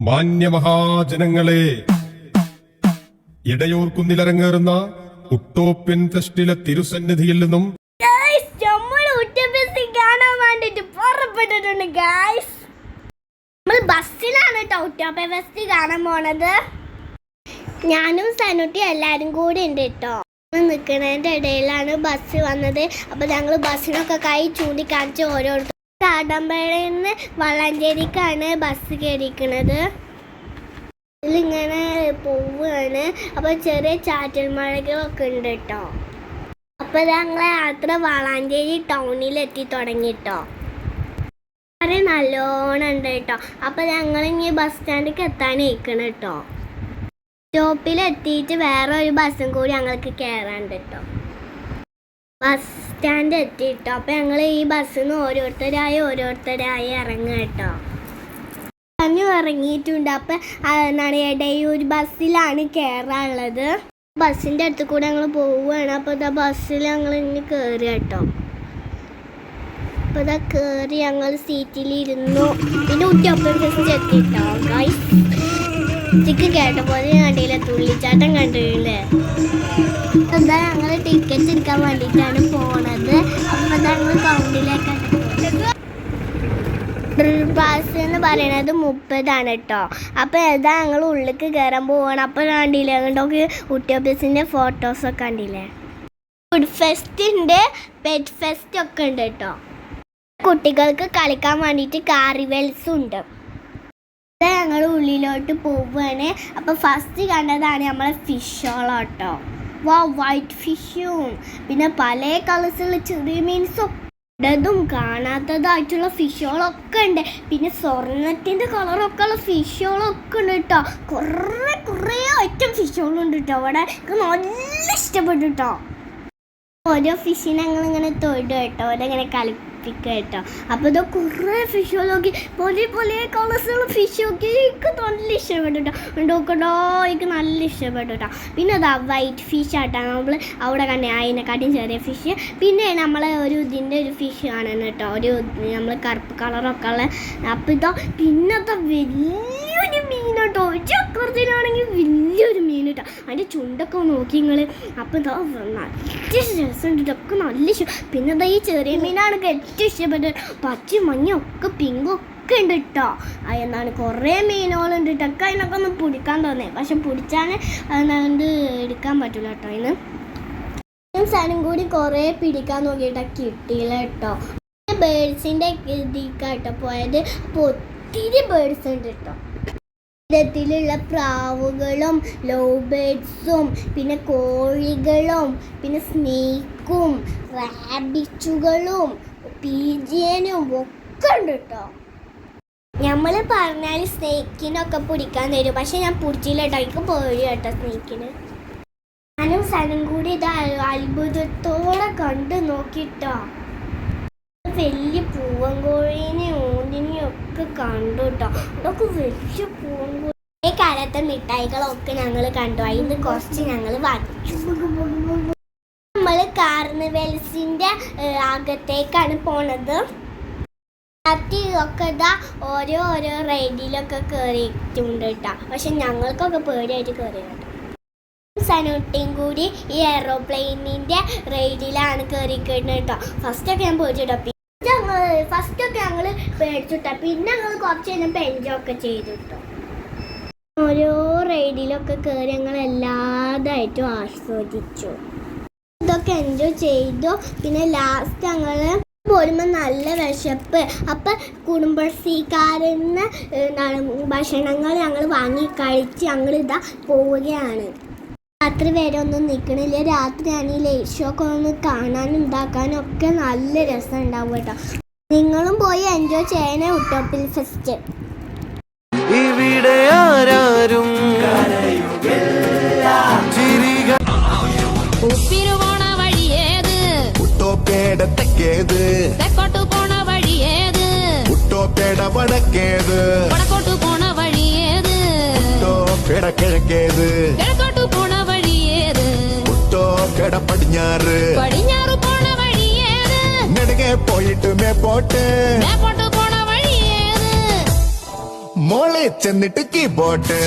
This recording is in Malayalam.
മാന്യമഹാജനങ്ങളെ. ഇടയൂർ കുന്നിലരങ്ങേറുന്ന ഉട്ടോപ്യൻ ഫെസ്റ്റിലെ തിരുസന്നിധിയിൽ നിന്നും ബസ്സിലാണ് ഞാനും സനുട്ടി എല്ലാരും കൂടി ഉണ്ട് കേട്ടോ നിൽക്കുന്നതിന്റെ ഇടയിലാണ് ബസ് വന്നത്. അപ്പൊ ഞങ്ങൾ ബസ്സിനൊക്കെ കൈ ചൂണ്ടിക്കാണിച്ച് ഓരോരുത്തർ കാടമ്പഴയിൽ നിന്ന് വളാഞ്ചേരിക്കാണ് ബസ് കയറിയിരിക്കുന്നത് ഇതിലിങ്ങനെ പോവുകയാണ്. അപ്പോൾ ചെറിയ ചാറ്റൽ മഴകളൊക്കെ ഉണ്ട് കേട്ടോ അപ്പോൾ ഞങ്ങളെ യാത്ര വളാഞ്ചേരി ടൗണിൽ എത്തി തുടങ്ങിട്ടോ വളരെ നല്ലോണം ഉണ്ട് കേട്ടോ അപ്പൊ ഞങ്ങൾ ഇനി ബസ് സ്റ്റാൻഡിലേക്ക് ഇരിക്കണം കേട്ടോ സ്റ്റോപ്പിൽ എത്തിയിട്ട് വേറെ ഒരു ബസ്സും കൂടി ഞങ്ങൾക്ക് കയറാണ്ട് കേട്ടോ ബസ് സ്റ്റാൻഡ് എത്തിയിട്ടോ? അപ്പൊ ഞങ്ങൾ ഈ ബസ്സിൽ നിന്ന് ഓരോരുത്തരായി ഓരോരുത്തരായി ഇറങ്ങുക കേട്ടോ. പറഞ്ഞു ഇറങ്ങിയിട്ടുണ്ട്. അപ്പൊ എന്താണ് ഇടയൂർ ബസ്സിലാണ് കയറാനുള്ളത് ബസ്സിന്റെ അടുത്ത് കൂടെ ഞങ്ങൾ പോവുകയാണ്. അപ്പൊ ഇതാ ബസ്സിൽ ഞങ്ങൾ ഇനി കയറി കേട്ടോ. അപ്പോൾ ഇതാ കയറി ഞങ്ങൾ സീറ്റിലിരുന്നു പിന്നെ ഉറ്റൊപ്പം ജസ്റ്റ് എത്തിട്ടോ ഗൈസ് ഉച്ചയ്ക്ക് കേട്ട പോലെ കണ്ടില്ല തുള്ളിച്ചാട്ടം കണ്ടില്ലേ എന്താ ഞങ്ങൾ ടിക്കറ്റ് എടുക്കാൻ വേണ്ടിയിട്ടാണ് പോണത്. അപ്പൊ ഞങ്ങൾ കൗണ്ടിലേക്കാണ് പാസ് എന്ന് പറയണത് മുപ്പതാണ് കേട്ടോ അപ്പോൾ ഏതാ ഞങ്ങൾ ഉള്ളിലേക്ക് കയറാൻ പോവാണ്. അപ്പോൾ കണ്ടില്ലേ അങ്ങോട്ടൊക്കെ ഉട്ടിയോബസിന്റെ ഫോട്ടോസൊക്കെ കണ്ടില്ലേ? ഫുഡ് ഫെസ്റ്റ് ഉണ്ട് പെറ്റ് ഫെസ്റ്റ് ഒക്കെ ഉണ്ട് കേട്ടോ കുട്ടികൾക്ക് കളിക്കാൻ വേണ്ടിയിട്ട് കാറിവെൽസും ഉണ്ട്. ഉള്ളിലോട്ട് പോവുകയാണ്. അപ്പോൾ ഫസ്റ്റ് കണ്ടതാണ് നമ്മളെ ഫിഷോളോട്ടോ വാ വൈറ്റ് ഫിഷും പിന്നെ പല കളേഴ്സുള്ള ചെറിയ മീൻസും ഇടതും കാണാത്തതായിട്ടുള്ള ഫിഷുകളൊക്കെ ഉണ്ട്. പിന്നെ സ്വർണത്തിന്റെ കളറൊക്കെ ഉള്ള ഫിഷുകളൊക്കെ ഉണ്ട് കേട്ടോ കുറേ കുറേ ഐറ്റം ഫിഷുകളുണ്ട് കേട്ടോ അവിടെ. നല്ല ഇഷ്ടപ്പെട്ടു കേട്ടോ ഓരോ ഫിഷിനെ ഞങ്ങൾ ഇങ്ങനെ തൊടും കേട്ടോ ഓരങ്ങനെ കളിപ്പിക്കുക കേട്ടോ അപ്പോൾ ഇത് കുറേ ഫിഷുകളൊക്കെ പൊലി പല കളേഴ്സുള്ള ഫിഷൊക്കെ എനിക്ക് നല്ല ഇഷ്ടപ്പെട്ടു കേട്ടോ ഉണ്ടോക്കട്ടോ എനിക്ക് നല്ല ഇഷ്ടപ്പെട്ടു കേട്ടോ പിന്നെ അതാ വൈറ്റ് ഫിഷ് ആട്ടാ നമ്മൾ അവിടെ കണ്ടേ അതിനെക്കാട്ടിയും ചെറിയ ഫിഷ് പിന്നെ നമ്മൾ ഒരു ഇതിന്റെ ഒരു ഫിഷ് കാണുന്നത് കേട്ടോ ഒരു നമ്മൾ കറുപ്പ് കളറൊക്കെ ഉള്ള അപ്പോൾ ഇതോ പിന്നത്തെ വലിയൊരു മീൻ കേട്ടോ മീൻ കേട്ടോ. അതിന്റെ ചുണ്ടൊക്കെ നോക്കി നിങ്ങൾ അപ്പോൾ ഇതാ നല്ല രസമുണ്ട് ഇതൊക്കെ നല്ല പിന്നെ എന്താ ഈ ചെറിയ മീനാണ് ഏറ്റവും ഇഷ്ടപ്പെട്ടത്. പച്ച മഞ്ഞ ഒക്കെ പിങ്കും ഒക്കെ ഉണ്ട് കേട്ടോ. എന്താണ് കുറേ മീനുകളുണ്ട് കേട്ടോ. ഒക്കെ അതിനൊക്കെ ഒന്ന് പിടിക്കാൻ തോന്നേ. പക്ഷെ പിടിച്ചാൽ അതുകൊണ്ട് എടുക്കാൻ പറ്റില്ല കേട്ടോ അതിന്. സാധനം കൂടി കുറേ പിടിക്കാൻ നോക്കിയിട്ടാ കിട്ടിയില്ല കേട്ടോ. ബേഡ്സിന്റെ ഇതിക്കാട്ടോ പോയത്. അപ്പോൾ ഒത്തിരി ബേഡ്സ് ഉണ്ട് കേട്ടോ. വിധത്തിലുള്ള പ്രാവുകളും ലവ് ബേഡ്സും പിന്നെ കോഴികളും പിന്നെ സ്നേക്കും റാബിറ്റുകളും പീജിയനും ഒക്കെ ഉണ്ട് കേട്ടോ നമ്മൾ പറഞ്ഞാൽ സ്നേക്കിനൊക്കെ പിടിക്കാൻ തരും. പക്ഷെ ഞാൻ പിടിച്ചില്ല കേട്ടോ എനിക്ക് പേടി കേട്ടോ സ്നേക്കിന് ഞാനും സനും കൂടി ഇത് അത്ഭുതത്തോടെ കണ്ടു നോക്കിട്ടോ. വലിയ പൂവൻകോഴീനെ ഊന്നിനെയും ഒക്കെ കണ്ടു കേട്ടോ അതൊക്കെ വലിയ പൂവൻകോഴി ഈ കാലത്തെ മിഠായികളൊക്കെ ഞങ്ങൾ കണ്ടു. അതിന് കുറച്ച് ഞങ്ങൾ വാങ്ങിച്ചു നമ്മൾ കാർണിവെൽസിന്റെ അകത്തേക്കാണ് പോണത്. ഒക്കെ ഇതാ ഓരോ ഓരോ റൈഡിലൊക്കെ കയറിയിട്ടുണ്ട് കേട്ടോ പക്ഷെ ഞങ്ങൾക്കൊക്കെ പേടിയായിട്ട് കയറി സനുട്ടിയും കൂടി ഈ എയറോപ്ലെയിനിന്റെ റൈഡിലാണ് കയറിക്കുന്നത് കേട്ടോ ഫസ്റ്റ് ഒക്കെ ഞാൻ പേടിച്ചിട്ടോ ഫസ്റ്റ് ഒക്കെ ഞങ്ങൾ പേടിച്ചിട്ടോ പിന്നെ ഞങ്ങൾ കുറച്ച് കഴിഞ്ഞപ്പോൾ എൻജോയ് ഒക്കെ ചെയ്തു കേട്ടോ ഓരോ റൈഡിലൊക്കെ കയറി ഞങ്ങൾ എല്ലാതായിട്ടും ആസ്വദിച്ചു. ഇതൊക്കെ എൻജോയ് ചെയ്തു. പിന്നെ ലാസ്റ്റ് ഞങ്ങൾ പോരുമ്പോൾ നല്ല വിശപ്പ്. അപ്പം എന്താണ് ഭക്ഷണങ്ങൾ ഞങ്ങൾ വാങ്ങി കഴിച്ച് ഞങ്ങൾ ഇതാ പോവുകയാണ്. രാത്രി വരെ ഒന്നും നിൽക്കണില്ല രാത്രിയാണ് ഈ ലൈറ്റ് ഒന്ന് കാണാനും ഇതാക്കാനും ഒക്കെ നല്ല രസം ഉണ്ടാവും കേട്ടോ. നിങ്ങളും പോയി എൻജോയ് ചെയ്യണേ ഉട്ടോപ്പിൽ ഫെസ്റ്റ്. ഇവിടെ ആരാരും ഉപ്പിനു പോണ വഴിയേത് ഉട്ടോപ്പേട തെക്കേത് തെക്കോട്ടു പോണ വഴിയേത് ഉട്ടോപ്പേട വടക്കേത് വടക്കോട്ടു போயிட்டுமே போட்டு. போன வழி ஏறு மோளை சென்னுட்டு கீ போட்டு